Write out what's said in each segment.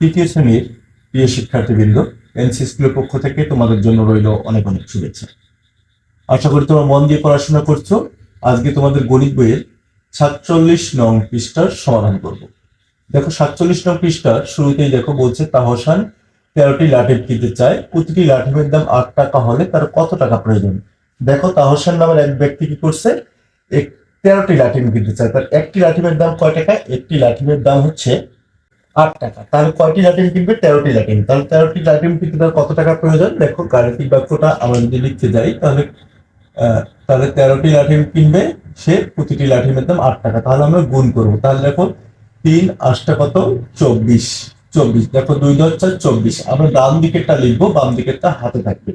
তৃতীয় শ্রেণির প্রিয় শিক্ষার্থীবৃন্দ, এনসি স্কুলের পক্ষ থেকে তোমাদের জন্য রইল অনেক অনেক শুভেচ্ছা। আশা করি তোমরা মন দিয়ে পড়াশোনা করছ। আজকে তোমাদের গণিত বইয়ের সাতচল্লিশ নং পৃষ্ঠার সমাধান করব। দেখো, সাতচল্লিশ নং পৃষ্ঠার শুরুতেই দেখো বলছে, তাহসান তেরোটি লাঠিম কিনতে চায়। প্রতিটি লাঠিমের দাম আট টাকা হলে তার কত টাকা প্রয়োজন? দেখো, তাহসান নামের এক ব্যক্তি কি করছে? এক- তেরোটি লাঠিম কিনতে চায়। তার একটি লাঠিমের দাম কয় টাকা? একটি লাঠিমের দাম হচ্ছে আট টাকা। তাহলে কয়টি লাটিম কিনবে? তেরোটি লাটিম তাহলে তেরোটি লাটিম কিনতে কত টাকা প্রয়োজন? দেখো, গাণিতিক বাক্যটা আমরা যদি লিখতে যাই, তাহলে তাহলে তেরোটি লাঠিম কিনবে সে, প্রতিটি লাঠিমের দাম আট টাকা। তাহলে আমরা গুণ করব। তাহলে দেখো, তিন আটটা কত? চব্বিশ। চব্বিশ। দেখো, দুই দশ চার চব্বিশ। আমরা ডান দিকেরটা লিখব, বাম দিকেরটা হাতে থাকবে।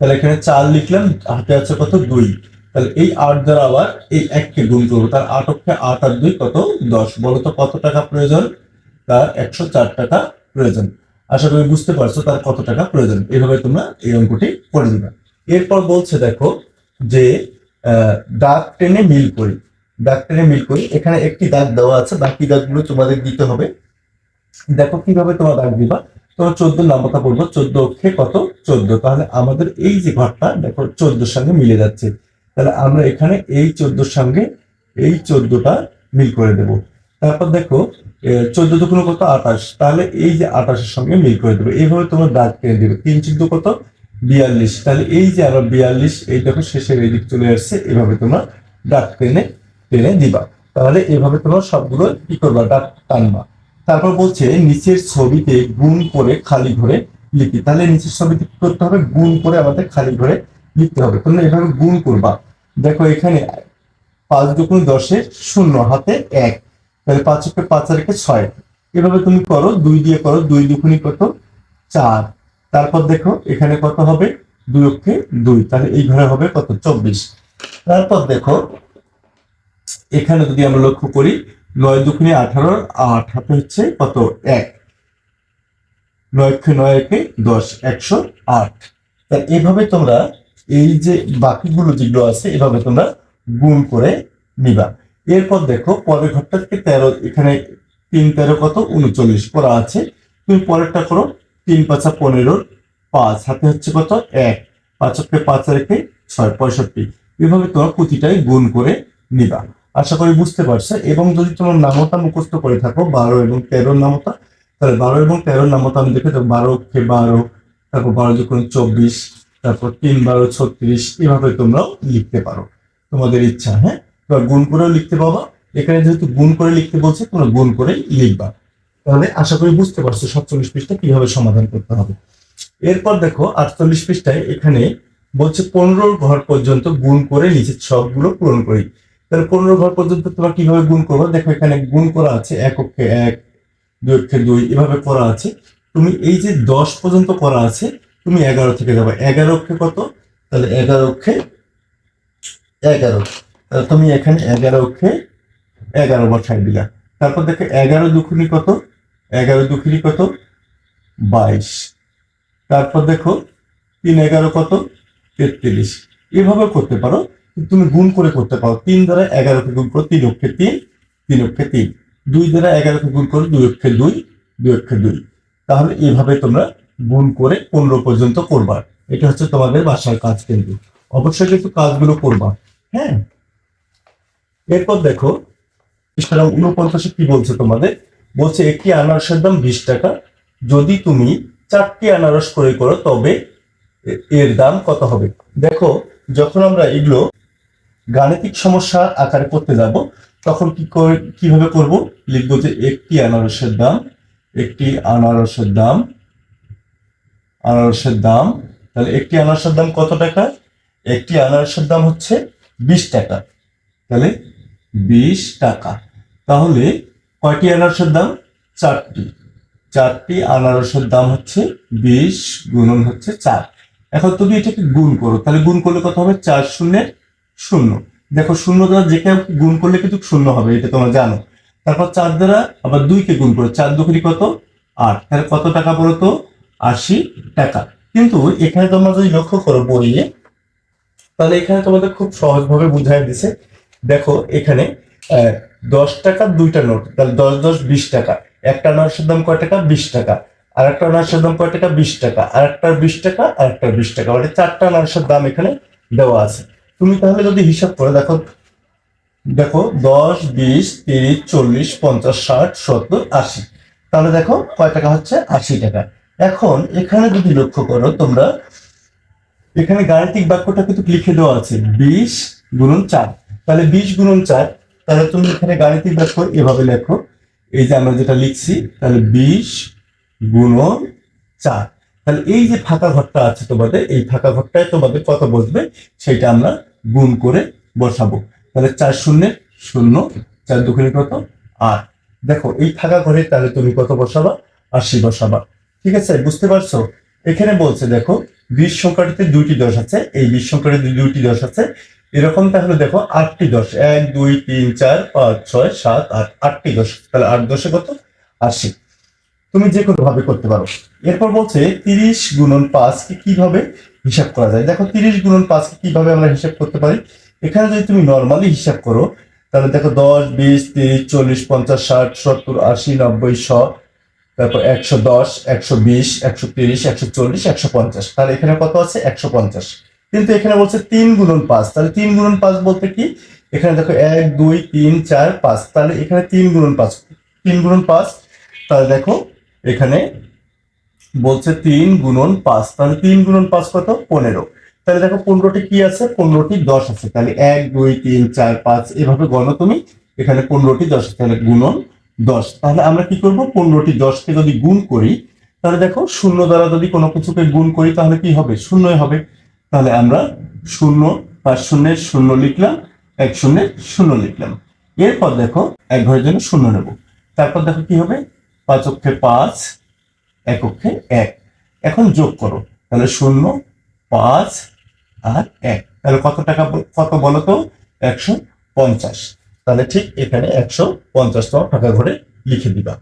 তাহলে এখানে চার লিখলাম, হাতে আছে কত? দুই। তাহলে এই আট দ্বারা আবার এই এককে গুণ করব। তার আট অক্ষে আট আর দুই কত? দশ। বলো তো কত টাকা প্রয়োজন? তার একশো চার টাকা প্রয়োজন। আশা করি বুঝতে পারছ তার কত টাকা প্রয়োজন। এভাবে তোমরা এই অঙ্কটি করে দিবে। এরপর বলছে দেখো যে দাগ টেনে মিল করি। দাগ টেনে মিল করি। এখানে একটি দাগ দেওয়া আছে। বাকি দাগগুলো তোমাদের দিতে হবে। দেখো কীভাবে তোমরা দাগ দিবা। তোমার চোদ্দ নাম্বারটা বলব চোদ্দ অক্ষে কত? চোদ্দ। তাহলে আমাদের এই যে ঘরটা, দেখো চোদ্দোর সঙ্গে মিলে যাচ্ছে। তাহলে আমরা এখানে এই চোদ্দোর সঙ্গে এই চোদ্দটা মিল করে দেব। তারপর দেখো চোদ্দ দুগুণ কত? আঠাশ। তাহলে এই যে আঠাশের সঙ্গে মিল করে দেবে। এইভাবে তোমরা দাগ টেনে দেবে। তিন চোদ্দ কত? বিয়াল্লিশ। তাহলে এই যে আমরা বিয়াল্লিশ, এই দেখো শেষের এই দিক চলে আসছে। এভাবে তোমরা দাগ টেনে টেনে দিবা। তাহলে এভাবে তোমরা সবগুলো কি করবা? দাগ টানবা। তারপর বলছে, নিচের ছবিতে গুণ করে খালি ঘরে লিখি। তাহলে নিচের ছবিতে কি করতে হবে? গুণ করে আমাদের খালি ঘরে লিখতে হবে। তোমরা এভাবে গুণ করবা। দেখো এখানে পাঁচ দুগুণ দশে শূন্য, হাতে এক। তাহলে পাঁচ অক্ষে পাঁচ আর ছয়। এভাবে তুমি করো, দুই দিয়ে করো, দুই দুগুণি কত? চার। তারপর দেখো, এখানে কত হবে? দুই অক্ষে দুই। তাহলে এই ঘরে হবে কত? চব্বিশ। তারপর দেখো, এখানে যদি আমরা লক্ষ্য করি, নয় দুগুণে আঠারো আট হাতে হচ্ছে কত? এক। নয় নয় একে দশ, একশো আট। তা এভাবে তোমরা এই যে বাকিগুলো যেগুলো আছে, এভাবে তোমরা গুণ করে নিবা। এরপর দেখো, পরের ঘরটা থেকে তেরো, এখানে তিন তেরো কত? উনচল্লিশ করা আছে। তুমি পরেরটা করো, তিন পাঁচা পনেরো, পাঁচ। হাতে হচ্ছে কত? এক। পাঁচ অক্ষে পাঁচ রেখে ছয়, পঁয়ষট্টি। এভাবে তোমার প্রতিটাই গুণ করে নিবা। আশা করি বুঝতে পারছ। এবং যদি তোমার নামতা মুখস্থ করে থাকো, বারো এবং তেরোর নামতা, তাহলে বারো এবং তেরোর নামতা আমি দেখে বারো অক্ষে বারো, তারপর বারো যখন চব্বিশ, তারপর তিন বারো ছত্রিশ, এভাবে তোমরাও লিখতে পারো। তোমাদের ইচ্ছা হ্যাঁ? বা গুণ করেও লিখতে পাবা। এখানে যেহেতু গুণ করে লিখতে বলছে, তোমরা গুণ করে লিখবা। তাহলে আশা করি বুঝতে পারছ সাতচল্লিশ পৃষ্ঠা কীভাবে সমাধান করতে হবে। এরপর দেখো, আটচল্লিশ পৃষ্ঠায় এখানে বলছে পনেরো ঘর পর্যন্ত গুণ করে নিচের সবগুলো পূরণ করি। তাহলে পনেরো ঘর পর্যন্ত তোমরা কীভাবে গুণ করব? দেখো এখানে গুণ করা আছে এক অক্ষে এক, দুই অক্ষে দুই, এভাবে করা আছে। তুমি এই যে দশ পর্যন্ত করা আছে, তুমি এগারো থেকে যাবে। এগারো অক্ষে কত? তাহলে এগারো অক্ষে এগারো। তুমি এখানে এগারো অক্ষে এগারো বসাই দিলা। তারপর দেখো, এগারো দুখুনি কত? এগারো দুখুনি কত? বাইশ। তারপর দেখো, তিন এগারো কত? তেত্রিশ। এভাবে করতে পারো তুমি গুণ করে করতে পারো। তিন দ্বারা এগারোকে গুণ করো, তিন অক্ষে তিন তিন অক্ষে তিন। দুই দ্বারা এগারোকে গুণ করো, দুই অক্ষে দুই দুই অক্ষে দুই। তাহলে এভাবে তোমরা গুণ করে পনেরো পর্যন্ত করবা। এটা হচ্ছে তোমাদের বাসার কাজ কিন্তু। অবশ্যই কিন্তু কাজগুলো করবা। হ্যাঁ? এরপর দেখো পৃষ্ঠা উনপঞ্চাশে কি বলছে তোমাদের? বলছে, একটি আনারসের দাম বিশ টাকা। যদি তুমি চারটি আনারস ক্রয় করো, তবে এর দাম কত হবে? দেখো, যখন আমরা এগুলো গাণিতিক সমস্যা আকারে করতে যাব, তখন কি করে, কীভাবে করব? লিখব যে একটি আনারসের দাম, একটি আনারসের দাম আনারসের দাম। তাহলে একটি আনারসের দাম কত টাকা? একটি আনারসের দাম হচ্ছে বিশ টাকা। তাহলে বিশ টাকা। তাহলে কয়টি আনারসের দাম? চারটি। চারটি আনারসের দাম হচ্ছে বিশ গুণন হচ্ছে চার। এখন তুমি এটাকে গুণ করো, তাহলে গুণ করলে কত হবে? চার শূন্যের শূন্য। দেখো শূন্য দ্বারা যে গুণ করলে কিন্তু শূন্য হবে, এটা তোমরা জানো। তারপর চার দ্বারা আবার দুইকে গুণ করো, চার দুপুরি কত? আট। তাহলে কত টাকা বলো তো? আশি টাকা। কিন্তু এখানে তোমরা যদি লক্ষ্য করো বইয়ে, তাহলে এখানে তোমাদের খুব সহজভাবে বুঝাই দিছে দেখো এখানে দশ টাকার দুইটা নোট। তাহলে দশ দশ, বিশ টাকা। একটা আনারসের দাম কয় টাকা? বিশ টাকা। আর একটা আনারসের দাম কয় টাকা? বিশ টাকা। আর একটা বিশ টাকা আর একটা বিশ টাকা। মানে চারটা আনারসের দাম এখানে দেওয়া আছে। তুমি তাহলে যদি হিসাব করে দেখো দেখো, দশ, বিশ, তিরিশ, চল্লিশ, পঞ্চাশ, ষাট, সত্তর, আশি। তাহলে দেখো, কয় টাকা হচ্ছে? আশি টাকা। এখন এখানে যদি লক্ষ্য করো তোমরা, এখানে গাণিতিক বাক্যটা কিন্তু লিখে দেওয়া আছে। বিশ গুণন চার। তাহলে বিশ গুণন চার, তাহলে তুমি এখানে গাণিতিক বাক্য এভাবে লেখো। এই যে আমরা যেটা লিখছি, তাহলে বিশ গুণন চার। তাহলে এই যে ফাঁকা ঘরটা আছে তোমাদের, এই ফাঁকা ঘরটায় তোমাদের কত বসবে? সেটা আমরা গুণ করে বসাবো। তাহলে চার শূন্য শূন্য, চার দুগুণে কত? আট। দেখো, এই ফাঁকা ঘরে তাহলে তুমি কত বসাবা? আশি বসাবা। ঠিক আছে, বুঝতে পারছ? এখানে বলছে, দেখো, বিশ সংখ্যাটিতে দুইটি দশ আছে, এই বিশ সংখ্যাটিতে দুইটি দশ আছে এরকম তাহলে দেখো আটটি দশ, এক, দুই, তিন, চার, পাঁচ, ছয়, সাত, আট, আটটি দশ, তাহলে আট দশে কত? আশি। তুমি যে কোনো ভাবে করতে পারো। এরপর বলছে তিরিশ গুণন পাঁচকে কীভাবে হিসাব করা যায়? দেখো তিরিশ গুণন পাঁচকে কীভাবে আমরা হিসাব করতে পারি? এখানে যদি তুমি নর্মালি হিসাব করো, তাহলে দেখো দশ, বিশ, তিরিশ, চল্লিশ, পঞ্চাশ, ষাট, সত্তর, আশি, নব্বই, শ, তারপর একশো দশ, একশো বিশ, একশো তিরিশ, একশো চল্লিশ, একশো পঞ্চাশ। তাহলে এখানে কত আছে? একশো পঞ্চাশ। কিন্তু এখানে বলছে তিন গুণন পাঁচ। তাহলে তিন গুণন পাঁচ বলতে কি? এখানে দেখো এক, দুই, তিন, চার, পাঁচ। তাহলে এখানে তিন গুণন পাঁচ। তিন গুণন পাঁচ, তাহলে দেখো এখানে বলছে তিন গুণন পাঁচ। তাহলে তিন গুণন পাঁচ কত? পনেরো। তাহলে দেখো পনেরোটি কি আছে? পনেরোটি দশ আছে। তাহলে এক, দুই, তিন, চার, পাঁচ, এভাবে গণ তুমি। এখানে পনেরোটি দশ তাহলে গুণন দশ। তাহলে আমরা কি করব? পনেরোটি দশকে যদি গুণ করি, তাহলে দেখো শূন্য দ্বারা যদি কোনো কিছুকে গুণ করি, তাহলে কি হবে? শূন্যই হবে। তাহলে আমরা শূন্য পাঁচ শূন্যের শূন্য লিখলাম, এক শূন্যের শূন্য লিখলাম। এরপর দেখো, এক ঘরের জন্য শূন্য নেব। তারপর দেখো কি হবে? পাঁচ অক্ষে পাঁচ, এক অক্ষে এক। এখন যোগ করো। তাহলে শূন্য, পাঁচ আর এক। তাহলে কত টাকা কত বলো তো? একশো পঞ্চাশ। তাহলে ঠিক এখানে একশো পঞ্চাশ ফাঁকা ঘরে লিখে দিবা।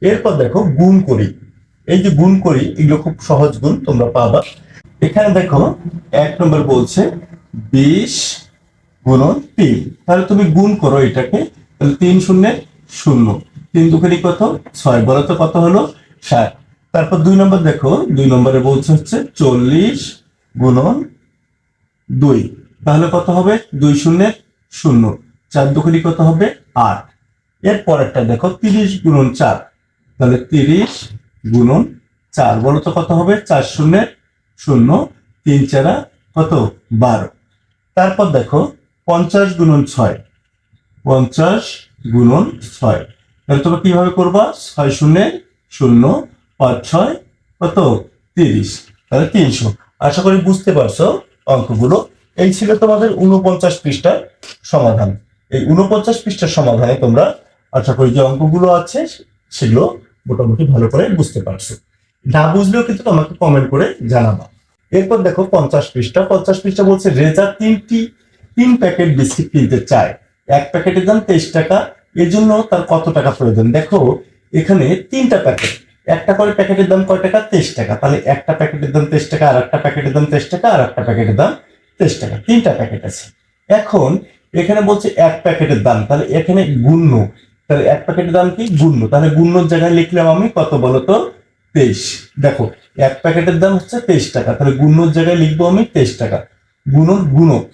এরপর দেখো, গুণ করি। এই যে গুণ করি, এগুলো খুব সহজ গুণ তোমরা পাবা। এখানে দেখো, এক নম্বর বলছে বিশ গুণন তিন। তাহলে তুমি গুণ করো এটাকে, তাহলে তিন শূন্যের শূন্য। তিন দুখানি কত? ছয়। বলো তো কত হলো? ষাট। তারপর দুই নম্বর দেখো, দুই নম্বরে বলছে হচ্ছে চল্লিশ গুণন দুই। তাহলে কত হবে? দুই শূন্যের শূন্য। চার দুখানি কত হবে? আট। এর পরেরটা দেখো, তিরিশ গুণন চার। তাহলে তিরিশ গুণন চার। বলো তো কত হবে? চার শূন্যের শূন্য, তিন চারা কত? বারো। তারপর দেখো, পঞ্চাশ গুণন ছয়। পঞ্চাশ গুণন ছয়। তাহলে তোমরা কীভাবে করবা? ছয় শূন্যের শূন্য, পাঁচ ছয় কত? তিরিশ। তাহলে তিনশো। আশা করি বুঝতে পারছ অঙ্কগুলো। এই ছিল তোমাদের উনপঞ্চাশ পৃষ্ঠার সমাধান। এই উনপঞ্চাশ পৃষ্ঠার সমাধানে তোমরা আশা করি যে অঙ্কগুলো আছে, সেগুলো মোটামুটি ভালো করে বুঝতে পারছ। না বুঝলেও কিন্তু তোমাকে কমেন্ট করে জানাবা। এরপর দেখো পঞ্চাশ পৃষ্ঠা। পঞ্চাশ পৃষ্ঠা বলছে, রেজা তিনটি, তিন প্যাকেট বিস্কিট কিনতে চায়। এক প্যাকেটের দাম তেইশ টাকা। এর জন্য তার কত টাকা প্রয়োজন? দেখো, এখানে তিনটা প্যাকেট। একটা করে প্যাকেটের দাম কয় টাকা? তেইশ টাকা। তাহলে একটা প্যাকেটের দাম তেইশ টাকা আর একটা প্যাকেটের দাম তেইশ টাকা আর একটা প্যাকেটের দাম তেইশ টাকা। তিনটা প্যাকেট আছে। এখন এখানে বলছে এক প্যাকেটের দাম। তাহলে এখানে গুণ্য। তাহলে এক প্যাকেটের দাম কি? গুণ্য। তাহলে গুণ্যর জায়গায় লিখলাম আমি, কত বলতো? তেইশ। দেখো, এক প্যাকেটের দাম হচ্ছে তেইশ টাকা। তাহলে গুণর জায়গায় লিখব আমি তেইশ টাকা। গুণন গুণক।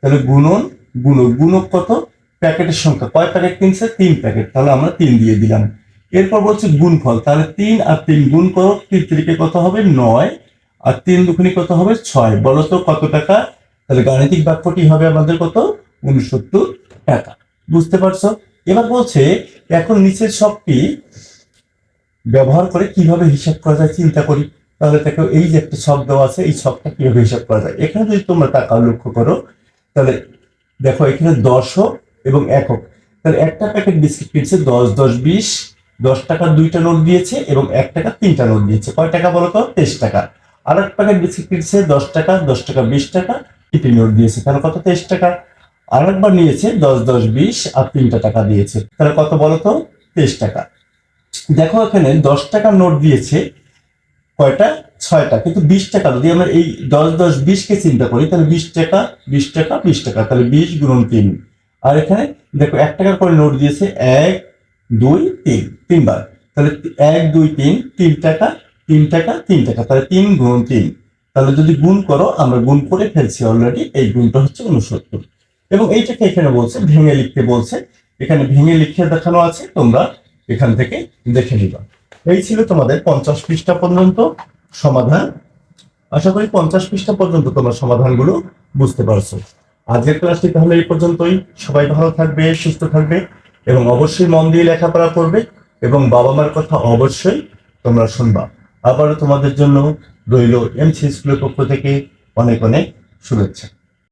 তাহলে গুণন, গুণক। গুণক কত? প্যাকেটের সংখ্যা। কয় প্যাকেট কিনছে? তিন প্যাকেট। তাহলে আমরা তিন দিয়ে দিলাম। এরপর বলছে গুণফল। তাহলে তিন আর তিন গুণ করো তিন তিরিকে কত হবে? নয়। আর তিন দুখানি কত হবে? ছয়। বলো তো কত টাকা? তাহলে গাণিতিক বাক্যটি হবে আমাদের কত? উনসত্তর টাকা। বুঝতে পারছ? এবার বলছে, এখন নিচের সবটি ব্যবহার করে কীভাবে হিসাব করা যায় চিন্তা করি, তাহলে দেখো এই যে একটা দেওয়া আছে, এই ছকটা কীভাবে হিসাব করা যায়। এখানে যদি তোমরা টাকা লক্ষ্য করো, তাহলে দেখো এখানে দশক এবং একক। তাহলে একটা প্যাকেট বিস্কিট কিনছে, দশ দশ, বিশ, দশ টাকার দুইটা নোট দিয়েছে এবং এক টাকা তিনটা নোট দিয়েছে। কয় টাকা বলো তো? তেইশ টাকা। আর এক প্যাকেট বিস্কিট কিনছে, দশ টাকা দশ টাকা, বিশ টাকা, তিনটি নোট দিয়েছে। তাহলে কত তেইশ টাকা? আর একবার নিয়েছে, দশ দশ, বিশ আর তিনটা টাকা দিয়েছে। তাহলে কত বলো তো? তেইশ টাকা। দেখো এখানে দশ টাকার নোট দিয়েছে, কয়টা? ছয়টা। কিন্তু বিশ টাকা, যদি আমরা এই দশ দশ বিশকে চিন্তা করি, তাহলে বিশ টাকা বিশ টাকা বিশ টাকা, তাহলে বিশ গুণন তিন। আর এখানে দেখো এক টাকার করে নোট দিয়েছে এক, দুই, তিন, তিনবার। তাহলে এক, দুই, তিন তিন টাকা তিন টাকা তিন টাকা, তাহলে তিন গুণ তিন। তাহলে যদি গুণ করো, আমরা গুণ করে ফেলছি অলরেডি এই গুণটা হচ্ছে উনসত্তর এবং এইটাকে এখানে বলছে, ভেঙে লিখতে বলছে। এখানে ভেঙে লিখে দেখানো আছে, তোমরা এখান থেকে দেখে নিবা এই ছিল তোমাদের পঞ্চাশ পৃষ্ঠা পর্যন্ত সমাধান। আশা করি পঞ্চাশ পৃষ্ঠা পর্যন্ত তোমরা সমাধানগুলো বুঝতে পারছ। আজকের ক্লাসটি তাহলে এই পর্যন্তই। সবাই ভালো থাকবে, সুস্থ থাকবে এবং অবশ্যই মন দিয়ে লেখাপড়া করবে এবং বাবা মার কথা অবশ্যই তোমরা শুনবা। আবারও তোমাদের জন্য রইল এমসি স্কুলের পক্ষ থেকে অনেক অনেক শুভেচ্ছা।